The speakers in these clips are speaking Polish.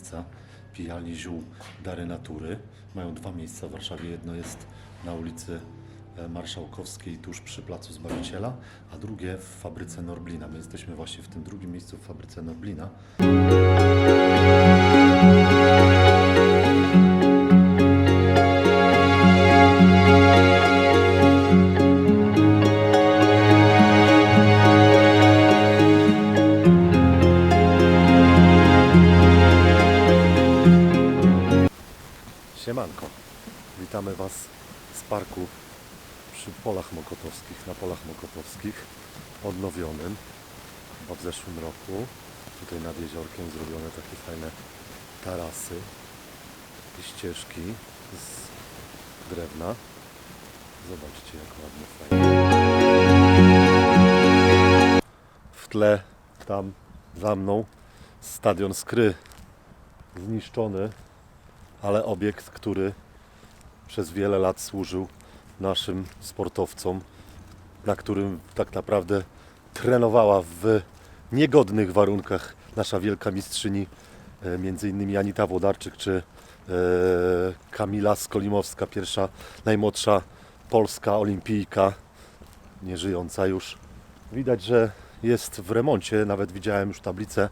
miejsca, pijalni ziół Dary Natury. Mają dwa miejsca w Warszawie. Jedno jest na ulicy e, Marszałkowskiej, tuż przy Placu Zbawiciela, a drugie w fabryce Norblina. My jesteśmy właśnie w tym drugim miejscu w fabryce Norblina. Siemanko. Witamy Was z parku przy Polach Mokotowskich, na Polach Mokotowskich, odnowionym chyba w zeszłym roku. Tutaj nad jeziorkiem zrobione takie fajne tarasy i ścieżki z drewna. Zobaczcie jak ładnie, fajnie. W tle, tam za mną, stadion Skry zniszczony ale obiekt, który przez wiele lat służył naszym sportowcom, na którym tak naprawdę trenowała w niegodnych warunkach nasza wielka mistrzyni, e, między innymi Anita Włodarczyk czy e, Kamila Skolimowska, pierwsza, najmłodsza polska olimpijka, nieżyjąca już. Widać, że jest w remoncie, nawet widziałem już tablicę.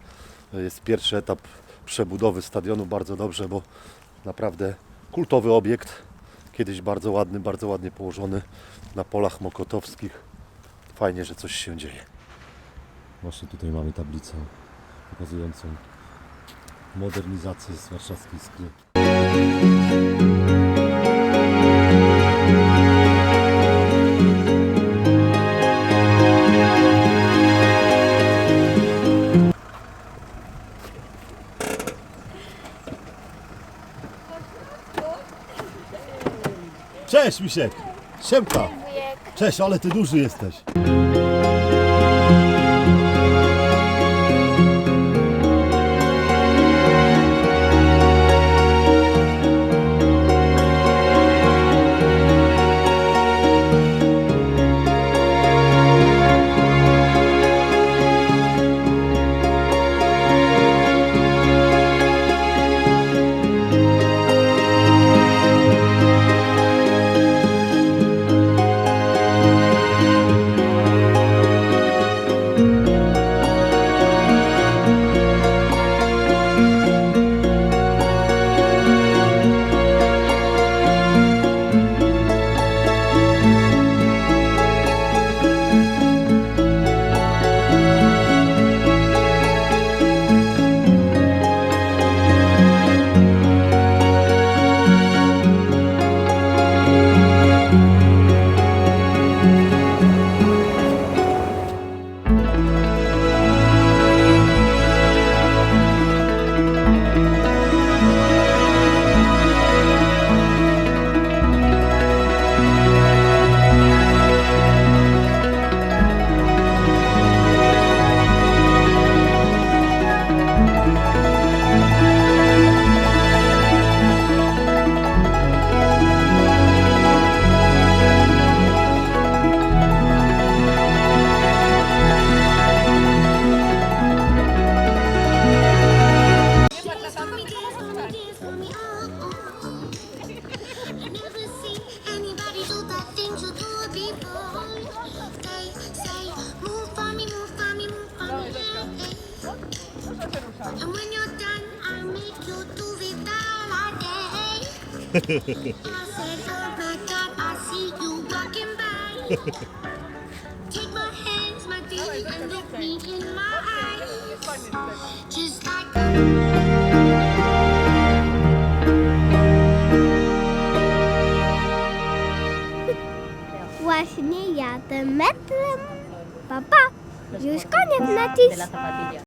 Jest pierwszy etap przebudowy stadionu, bardzo dobrze, bo naprawdę kultowy obiekt. Kiedyś bardzo ładny, bardzo ładnie położony na polach mokotowskich. Fajnie, że coś się dzieje. Właśnie tutaj mamy tablicę pokazującą modernizację z warszawskiej skry. Cześć Misiek! Siemka! Cześć, ale ty duży jesteś. Właśnie jadę metrem. Papa, już koniec nacisk.